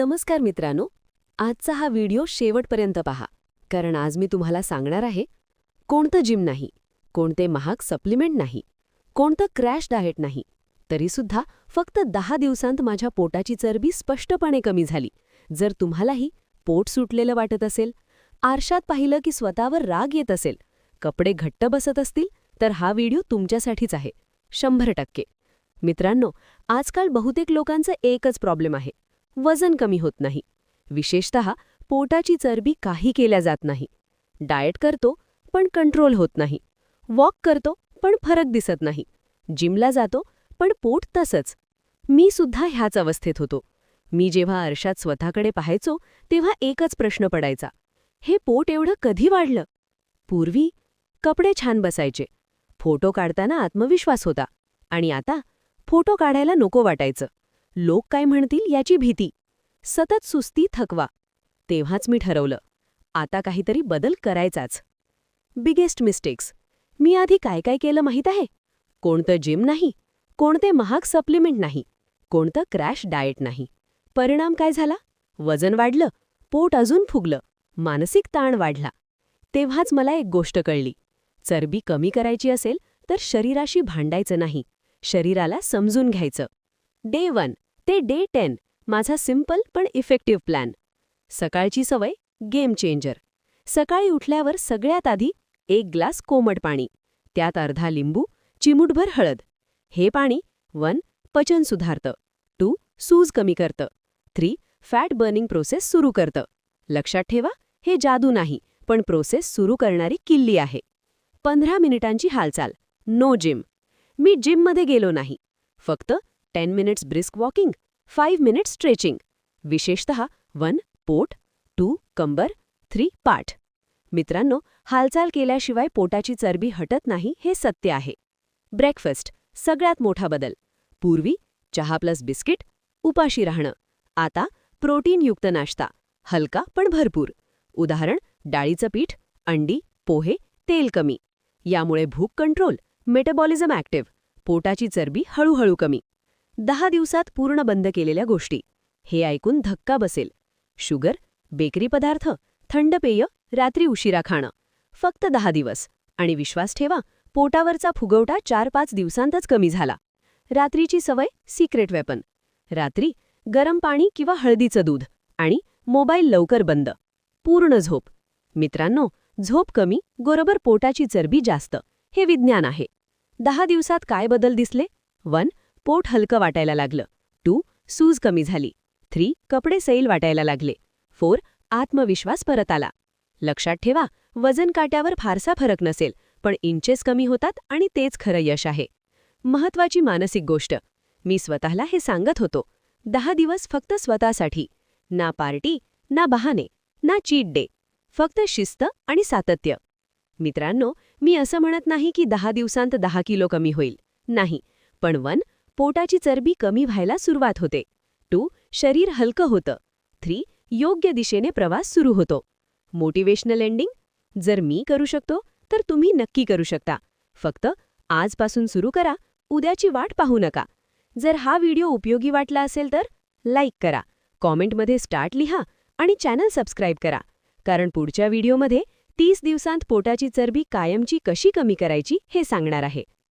नमस्कार मित्रांनो आजचा हा व्हिडिओ शेवटपर्यंत पहा कारण आज मी तुम्हाला सांगणार आहे कोणतं जिम नाही कोणते महाग सप्लिमेंट नाही कोणतं क्रॅश डाएट नाही तरीसुद्धा फक्त दहा दिवसांत माझ्या पोटाची चरबी स्पष्टपणे कमी झाली. जर तुम्हालाही पोट सुटलेलं वाटत असेल आरशात पाहिलं की स्वतःवर राग येत असेल कपडे घट्ट बसत असतील तर हा व्हिडिओ तुमच्यासाठीच आहे शंभर टक्के. मित्रांनो आजकाल बहुतेक लोकांचं एकच प्रॉब्लेम आहे वजन कमी होत नाही. विशेषत पोटाची चरबी काही केल्या जात नाही. डाएट करतो पण कंट्रोल होत नाही. वॉक करतो पण फरक दिसत नाही. जिमला जातो पण पोट तसंच. मी सुद्धा ह्याच अवस्थेत होतो. मी जेव्हा आरशात स्वतःकडे पाहायचो तेव्हा एकच प्रश्न पडायचा. हे पोट एवढं कधी वाढलं? पूर्वी कपडे छान बसायचे. फोटो काढताना आत्मविश्वास होता. आणि आता फोटो काढायला नको वाटायचं. लोक काय म्हणतील याची भीती. सतत सुस्ती थकवा. तेव्हाच मी ठरवलं. आता काहीतरी बदल करायचाच. बिगेस्ट मिस्टेक्स मी आधी काय काय केलं माहीत आहे? कोणतं जिम नाही. कोणते महाग सप्लिमेंट नाही. कोणतं क्रॅश डाएट नाही. परिणाम काय झाला? वजन वाढलं. पोट अजून फुगलं. मानसिक ताण वाढला. तेव्हाच मला एक गोष्ट कळली. चरबी कमी करायची असेल तर शरीराशी भांडायचं नाही. शरीराला समजून घ्यायचं. डे वन ते डे टेन माझा सिंपल पण इफेक्टिव्ह प्लॅन. सकाळची सवय गेम चेंजर. सकाळी उठल्यावर सगळ्यात आधी एक ग्लास कोमट पाणी त्यात अर्धा लिंबू चिमूटभर हळद. हे पाणी वन पचन सुधारतं. टू सूज कमी करतं. थ्री फॅट बर्निंग प्रोसेस सुरू करतं. लक्षात ठेवा हे जादू नाही पण प्रोसेस सुरू करणारी किल्ली आहे. पंधरा मिनिटांची हालचाल. No gym. मी जिममध्ये गेलो नाही. फक्त ten minutes brisk walking five minutes stretching विशेषतः वन पोट टू कंबर थ्री पाठ. मित्रांनो हालचाल केल्याशिवाय पोटाची चरबी हटत नाही हे सत्य आहे. ब्रेकफास्ट सगळ्यात मोठा बदल. पूर्वी चहा प्लस बिस्किट उपाशी राहणं. आता प्रोटीनयुक्त नाश्ता हलका पण भरपूर. उदाहरण डाळीचं पीठ अंडी पोहे तेल कमी. यामुळे भूक कंट्रोल मेटाबॉलिझम ॲक्टिव्ह. पोटाची चरबी हळूहळू कमी. दहा दिवसात पूर्ण बंद केलेल्या गोष्टी. हे ऐकून धक्का बसेल. शुगर बेकरी पदार्थ थंड पेय रात्री उशिरा खाणं. फक्त दहा दिवस. आणि विश्वास ठेवा पोटावरचा फुगवटा चार पाच दिवसांतच कमी झाला. रात्रीची सवय सिक्रेट वेपन. रात्री गरम पाणी किंवा हळदीचं दूध. आणि मोबाईल लवकर बंद. पूर्ण झोप. मित्रांनो झोप कमी बरोबर पोटाची चरबी जास्त. हे विज्ञान आहे. दहा दिवसात काय बदल दिसले? वन पोट हलकं वाटायला लागलं. टू सूज कमी झाली. थ्री कपडे सैल वाटायला लागले. फोर आत्मविश्वास परत आला. लक्षात ठेवा वजन काट्यावर फारसा फरक नसेल पण इंचेस कमी होतात आणि तेच खरं यश आहे. महत्वाची मानसिक गोष्ट. मी स्वतःला हे सांगत होतो. दहा दिवस फक्त स्वतःसाठी. ना पार्टी ना बहाने ना चीट डे फक्त शिस्त आणि सातत्य. मित्रांनो मी असं म्हणत नाही की दहा दिवसांत दहा किलो कमी होईल. नाही पण वन पोटाची चरबी कमी व्हायला सुरुवात होते. टू शरीर हलकं होतं. थ्री योग्य दिशेने प्रवास सुरू होतो. Motivational ending? जर मी करू शकतो तर तुम्ही नक्की करू शकता. फक्त आजपासून सुरू करा उद्याची वाट पाहू नका. जर हा व्हिडिओ उपयोगी वाटला असेल तर लाईक करा कॉमेंटमध्ये स्टार्ट लिहा आणि चॅनल सबस्क्राईब करा. कारण पुढच्या व्हिडिओमध्ये तीस दिवसांत पोटाची चरबी कायमची कशी कमी करायची हे सांगणार आहे.